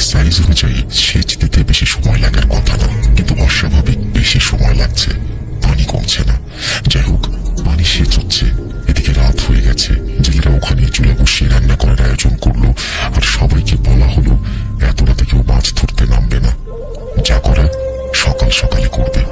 লেন্সের সাইজ অনুযায়ী সেচ দিতে বেশি সময় লাগার কথা না কিন্তু অস্বাভাবিক বেশি সময় লাগছে। পানি কমছে না। যাই হোক, পানি সেচ হচ্ছে। এদিকে রাত হয়ে গেছে। জেলেরা ওখানে চুলা বসিয়ে রান্না করার আয়োজন করল। আর সবাইকে বলা হলো, এত রাতে কেউ মাছ ধরতে নামবে না। যা করা সকাল সকালে করবে।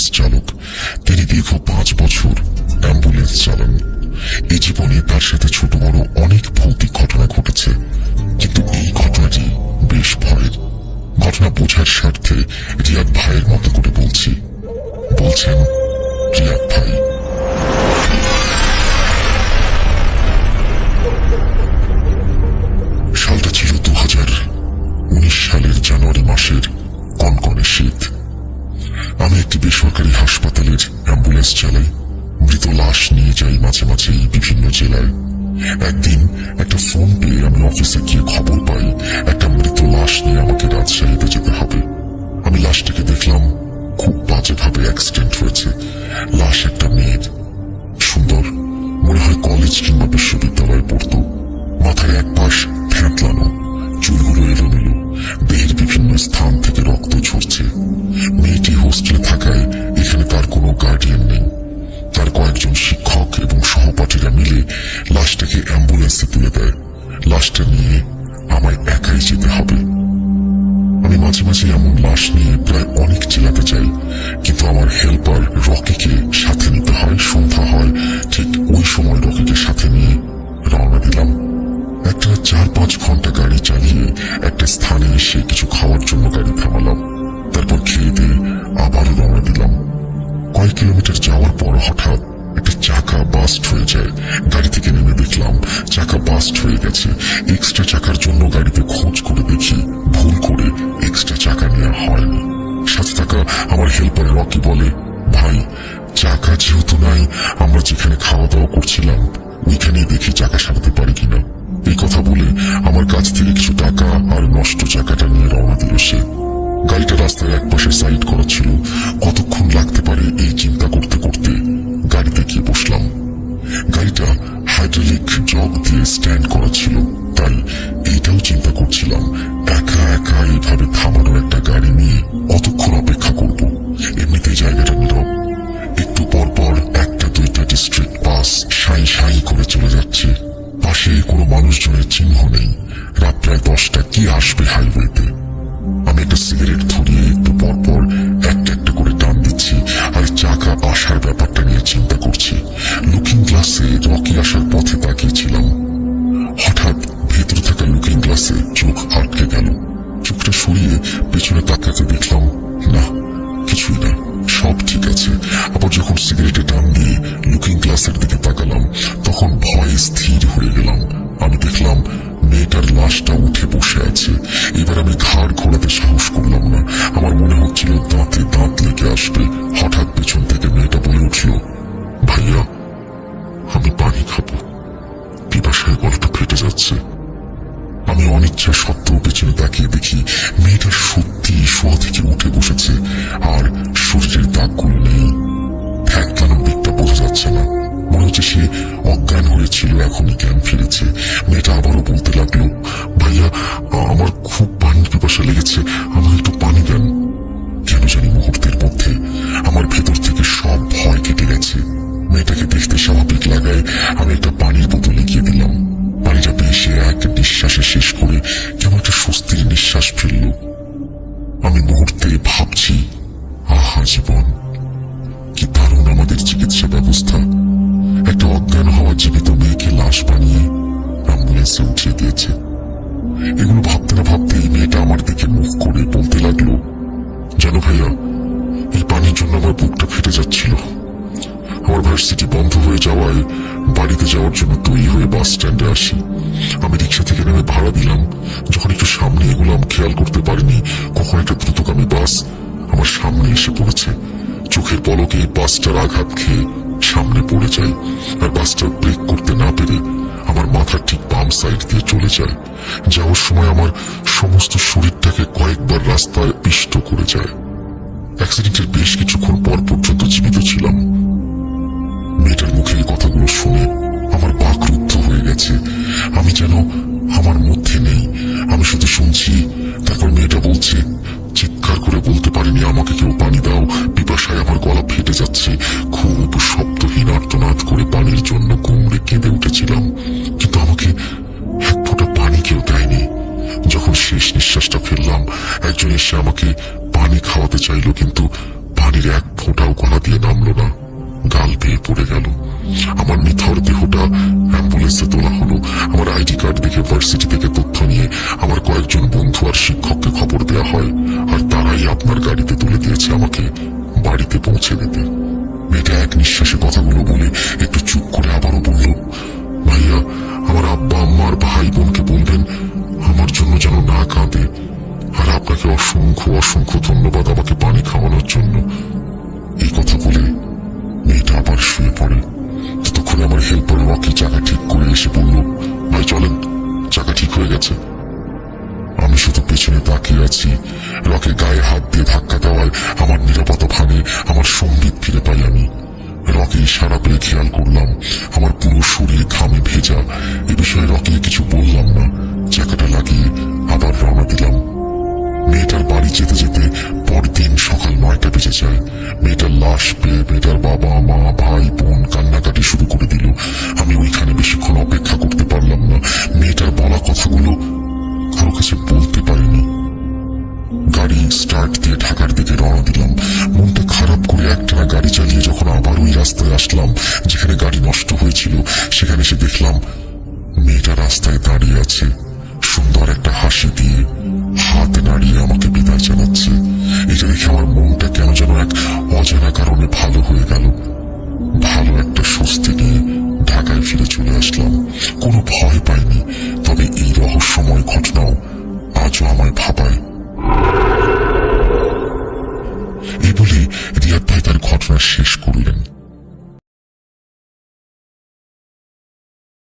অ্যাম্বুলেন্স চালক। তিনি দীর্ঘ পাঁচ বছর অ্যাম্বুলেন্স চালান। এই জীবনে তার সাথে ছোট বড় অনেক ভৌতিক ঘটনা ঘটেছে। কিন্তু এই ঘটনাটি বেশ ভয়ের। ঘটনা বোঝার স্বার্থে রিয়াদ ভাইয়ের মতো করে বলছি। বলছেন রিয়াদ ভাই। সালটা ছিল দু হাজার উনিশ সালের জানুয়ারি মাসের কনকনে শীত। আমি একটি বেসরকারি হাসপাতালের অ্যাম্বুলেন্স চালাই। মৃত লাশ নিয়ে যাই মাঝে মাঝেই বিভিন্ন জেলায়। একদিন একটা ফোন পেয়ে আমি অফিসে গিয়ে খবর পাই, একটা মৃত লাশ নিয়ে আমাকে রাজশাহীতে যেতে হবে। আমি লাশটাকে দেখলাম, খুব বাজেভাবে অ্যাক্সিডেন্ট হয়েছে। লাশ একটা মেয়ের। সুন্দর, মনে হয় কলেজ কিংবা বিশ্ববিদ্যালয়ে পড়তো। মাথার এক পাশ ফ্যাঁতলানো চুলগুলো এলোমেলো। দেহের বিভিন্ন স্থান থেকে রক্ত ঝরছে। মেয়েটি হোস্টেলে থাকায় এখানে তার কোনো গার্ডিয়ান নেই। তার কয়েকজন শিক্ষক এবং সহপাঠীরা মিলে লাশটাকে অ্যাম্বুলেন্সে তুলে দেয়। লাশটা নিয়ে আমায় একাই যেতে হবে। আমি মাঝে মাঝে এমন লাশ নিয়ে প্রায় অনেক চেলাতে যাই গেছে। এক্সট্রা চাকার জন্য গাড়িতে খোঁজ করে দেখি, ভুল করে এক্সট্রা চাকা নেওয়া হয়নি। সাথে থাকা আমার হেল্পার রকি বলে, ভাই, চাকা যেহেতু নাই, আমরা যেখানে খাওয়া দাওয়া করছিলাম, ওইখানেই দেখি চাকা সারাতে পারি কিনা। এই কথা বলে আমার কাছ থেকে কিছু টাকা আর নষ্ট চাকাটা নিয়ে রওনা দিল সে। গাড়িটা রাস্তার একপাশে সাইড করা ছিল। কতক্ষণ লাগতে পারে এই চিন্তা করতে করতে গাড়িতে গিয়ে বসলাম। গাড়িটা হাইড্রোলিক জগ দিয়ে স্ট্যান্ড করা ছিল, তাই এটাও চিন্তা করছিলাম, একা একা এইভাবে থামানোর একটা গাড়ি নিয়ে অতক্ষণ অপেক্ষা করব? এমনিতে ভাইয়া, এই পানির জন্য আমার বুকটা ফেটে যাচ্ছিল। আমার ভার্সিটি বন্ধ হয়ে যাওয়ায় বাড়িতে যাওয়ার জন্য তৈরি হয়ে বাস স্ট্যান্ডে আসি। আমি রিক্সা থেকে নেমে ভাড়া দিলাম। যখন একটু সামনে এগুলাম খেয়াল করতে পারিনি, কখন একটা দ্রুতগামী বাস আমার সামনে এসে পড়েছে। চোখের পলকে বাসটার আঘাত খেয়ে সামনে পড়ে যায় আর বাসটা ব্রেক করতে না পেরে আমার মাথার ঠিক বাম সাইড দিয়ে চলে যায়। যাওয়ার সময় আমার সমস্ত শরীরটাকে কয়েকবার রাস্তায় পিষ্ট করে যায়। অ্যাক্সিডেন্টের বেশ কিছুক্ষণ পর পর্যন্ত জীবিত ছিলাম। মেয়েটার মুখে এই কথাগুলো শুনে আমার বাক রুদ্ধ হয়ে গেছে। আমি যেন আমার মধ্যে নেই। আমি শুধু শুনছি, তারপর দেখে ভার্সিটি থেকে তথ্য নিয়ে আমার কয়েকজন বন্ধু আর শিক্ষককে খবর দেওয়া হয়। আর তারাই আপনার গাড়িতে তুলে দিয়েছে আমাকে বাড়িতে পৌঁছে দিতে। মেয়েটা এক নিঃশ্বাসে কথাগুলো বলে একটু চুপ করে আবারও বলল, ভাইয়া, আমার আব্বা, আম্মা আর ভাই বোনকে বলবেন, আমার জন্য যেন না কাঁদে। আর আপনাকে অসংখ্য অসংখ্য ধন্যবাদ আমাকে পানি খাওয়ানোর জন্য। এই কথা বলে মেয়েটা আবার শুয়ে পড়ে। ততক্ষণে আমার হেল্পার রকি চাকা ঠিক করে এসে বলল ভাই চলেন, চাকা ঠিক হয়ে গেছে। আমি শুধু পেছনে তাকিয়ে আছি, রকের গায়ে হাত দিয়ে ধাক্কা দেওয়ায় আমার নিরাপত্তা ভাঙে, আমার সংগীত ফিরে পাই আমি। রকে ইশারা পেয়ে খেয়াল করলাম, আমার পুরো শরীর ঘামে ভেজা। এ বিষয়ে রকে কিছু বললাম না, চাকাটা লাগিয়ে আবার রওনা দিলাম। মেয়েটার বাড়ি যেতে যেতে পরদিন সকাল নয়টা বেজে যায়। মেয়েটার লাশ পেয়ে মেয়েটার বাবা, মা, ভাই, বোন কান্নাকাটি শুরু করে দিল। আমি ওইখানে বেশিক্ষণ অপেক্ষা করতে পারলাম না মেয়েটার বলা কথাগুলো কারও কাছে বলতে পারিনি। গাড়ি স্টার্ট দিয়ে ঢাকার দিকে রওনা দিলাম। মনটা খারাপ করে একটানা গাড়ি চালিয়ে যখন আবার ওই রাস্তায় আসলাম, যেখানে গাড়ি নষ্ট হয়েছিল, সেখানে এসে দেখলাম মেয়েটা রাস্তায় দাঁড়িয়ে আছে।